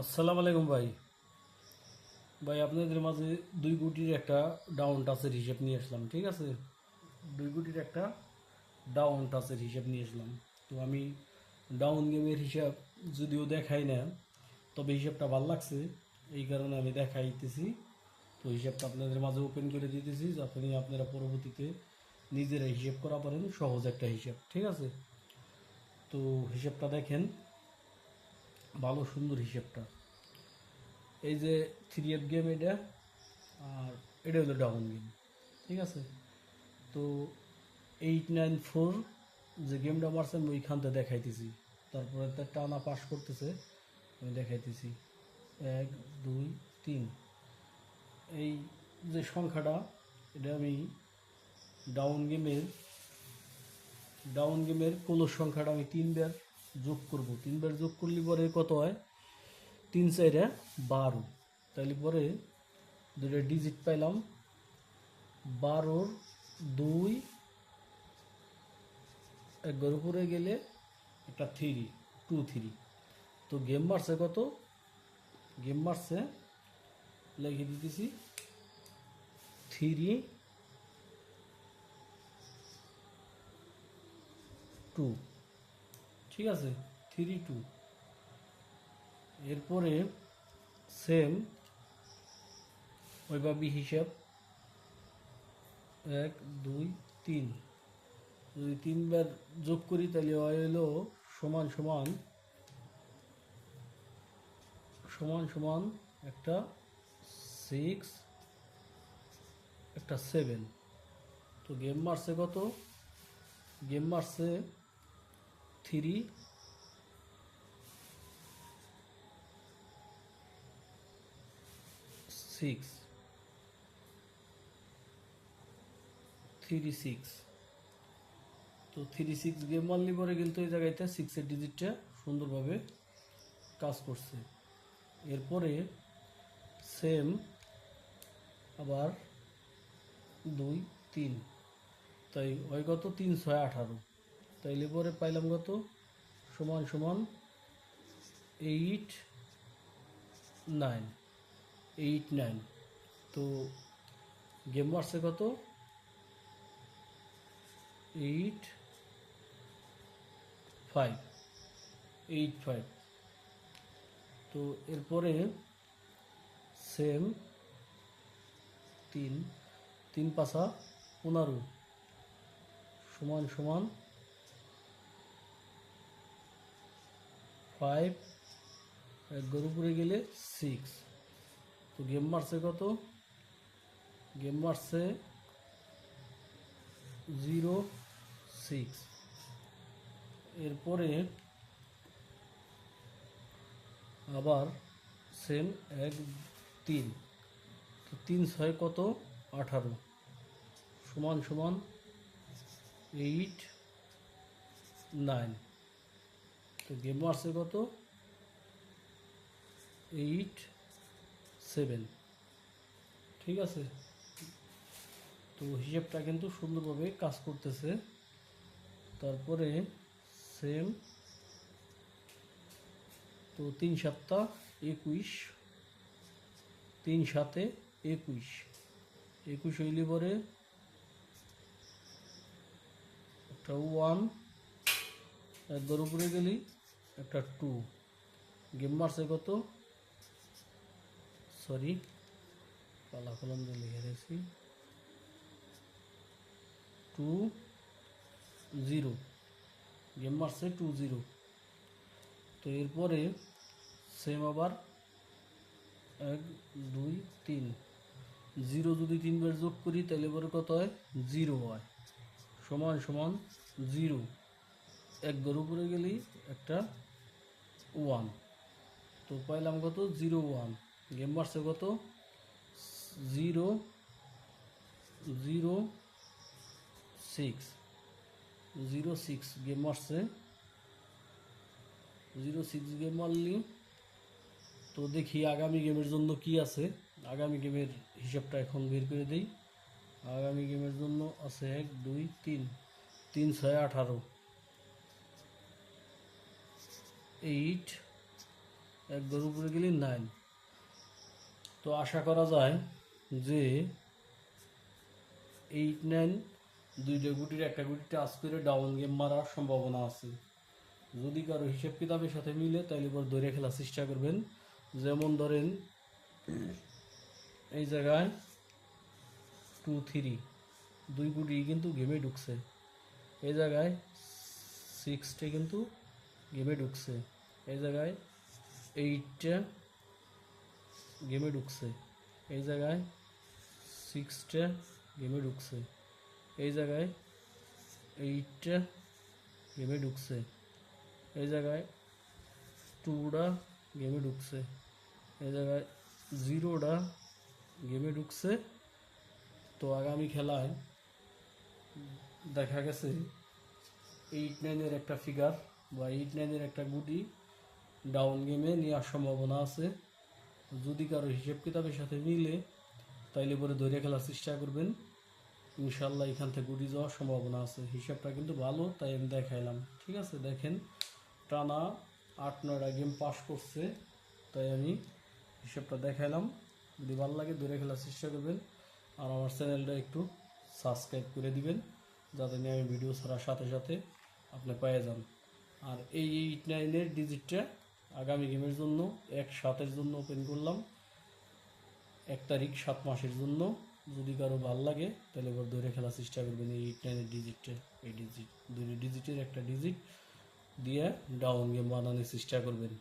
আসসালামু আলাইকুম ভাই। ভাই, আপনাদের মাঝে দুই কোটির একটা ডাউন টাচের হিসেব নিয়ে আসলাম, ঠিক আছে? দুই কোটির একটা ডাউন টাচের হিসেব নিয়ে আসলাম। তো আমি ডাউন গেমের হিসাব যদিও দেখাই না, তবে হিসাবটা ভালো লাগছে। এই কারণে আমি দেখাইতেছি। তো হিসাবটা আপনাদের মাঝে ওপেন করে দিতেছি, যাতে আপনারা পরবর্তীতে নিজেরা হিসেব করা পারেন, সহজ একটা হিসাব, ঠিক আছে? তো হিসাবটা দেখেন। ভালো সুন্দর হিসেবটা। এই যে থ্রি এফ গেম এটা, আর এটা হলো ডাউন গেম ঠিক আছে? তো এইট নাইন ফোর যে গেমটা মারছে আমি ওইখানতে দেখাইতেছি। তারপরে তার টানা পাস করতেছে, আমি দেখাইতেছি। এক, দুই, তিন। এই যে সংখ্যাটা, এটা আমি ডাউন গেমের ডাউন গেমের কোনো সংখ্যাটা আমি তিনবার যোগ করব। তিনবার যোগ করলে পরে কত হয়? তিন চাইরে বারো। তাহলে পরে দুটো ডিজিট পাইলাম। বারোর দুই একবার উপরে গেলে একটা থ্রি টু থ্রি তো গেম মারছে কত? গেম মারছে, লিখে দিতেছি থ্রি টু ঠিক আছে? থ্রি টু এরপরে সেম ওইভাবে হিসাব। এক, দুই, তিন। যদি তিনবার যোগ করি, তাহলে হয় হলো সমান সমান সমান সমান একটা সিক্স একটা সেভেন তো গেম মারছে কত? গেম মারছে থ্রি। সিক্স। Three six. তো থ্রি সিক্স গেম মারলি পরে কিন্তু এই জায়গাতে সিক্সের ডিজিটটা সুন্দরভাবে কাজ করছে। এরপরে সেম আবার দুই, তিন। তাই, ওই কত? তিন ছয় আঠারো। তাইলে পরে পাইলাম কত? সমান সমান এইট নাইন এইট নাইন তো গেম মারছে কত? এইট ফাইভ এইট ফাইভ তো এরপরে সেম তিন তিন পাশা পনেরো। সমান সমান ফাইভ এক গরু উপরে গেলে সিক্স তো গেম মারছে কত? গেম মারছে জিরো সিক্স এরপরে আবার সেম এক, তিন। তো তিন ছয় কত? আঠারো। সমান সমান এইট নাইন তো গেম মারছে কত? এইট সেভেন ঠিক আছে? তো হিসেবটা কিন্তু সুন্দরভাবে কাজ করতেছে। তারপরে সেম তো তিন সপ্তাহ একুশ। তিন সাতে একুশ। একুশ হইলে পরে একটা ওয়ান একবার উপরে গেলি। একটা টু গেম মারছে কত? সরি পালা কলম দিয়ে লিখে রেখেছি টু জিরো গেম মারছে টু জিরো তো এরপরে সেম আবার এক, দুই, তিন। জিরো যদি তিনবার যোগ করি, তাহলে পরে কত হয়? জিরো হয়। সমান সমান জিরো এক ঘর উপরে গেলেই একটা ওয়ান তো পাইলাম কত? জিরো ওয়ান গেম মারছে কত? Zero zero six zero six game মারছে জিরো সিক্স গেম মারলি। তো দেখি আগামী গেমের জন্য কি আছে। আগামী গেমের হিসাবটা এখন বের করে দিই। আগামী গেমের জন্য আছে এক, দুই, তিন। তিন, ছয়, আঠারো। এইট এক ঘর উপরে গেলে নাইন তো আশা করা যায় যে এইট নাইন দুইটা গুটির একটা গুটি টাচ করে ডাউন গেম মারার সম্ভাবনা আছে। যদি কারও হিসেব কিতাবের সাথে মিলে, তাইলে পর ধরে খেলার চেষ্টা করবেন। যেমন ধরেন, এই জায়গায় টু থ্রি দুই গুটি কিন্তু গেমে ঢুকছে। এই জায়গায় সিক্সটা কিন্তু গেমে ঢুকছে। এই জায়গায় এইটটা গেমে ঢুকছে। এই জায়গায় সিক্সটা গেমে ঢুকছে। এই জায়গায় এইটটা গেমে ঢুকছে। এই জায়গায় টুটা গেমে ঢুকছে। এই জায়গায় জিরোটা গেমে ঢুকছে। তো আগামী খেলায় দেখা গেছে এইট নাইনের একটা ফিগার বা এইট নাইনের একটা গুটি। ডাউন গেমে নেওয়ার সম্ভাবনা আছে। যদি কারও হিসেব কিতাবের সাথে মিলে, তাইলে পরে ধরে খেলার চেষ্টা করবেন। ইনশাল্লাহ এখান থেকে গুটি যাওয়ার সম্ভাবনা আছে। হিসাবটা কিন্তু ভালো, তাই আমি দেখাইলাম। ঠিক আছে, দেখেন, টানা আট নয়টা গেম পাস করছে, তাই আমি হিসাবটা দেখাইলাম। যদি ভালো লাগে ধরে খেলার চেষ্টা করবেন। আর আমার চ্যানেলটা একটু সাবস্ক্রাইব করে দিবেন, যাতে নিয়ে আমি ভিডিও ছাড়ার সাথে সাথে আপনি পেয়ে যান। আর এই এইট, নাইনের ডিজিটটা আগামী গেমের জন্য, এক সাতের জন্য ওপেন করলাম। এক তারিখ, সাত মাসের জন্য। যদি কারও ভালো লাগে, তাহলে এবার দৌড়ে খেলার চেষ্টা করবেন এই টেনের ডিজিটে এই ডিজিট দুই ডিজিটের একটা ডিজিট দিয়ে ডাউন গেম বানানোর চেষ্টা করবেন।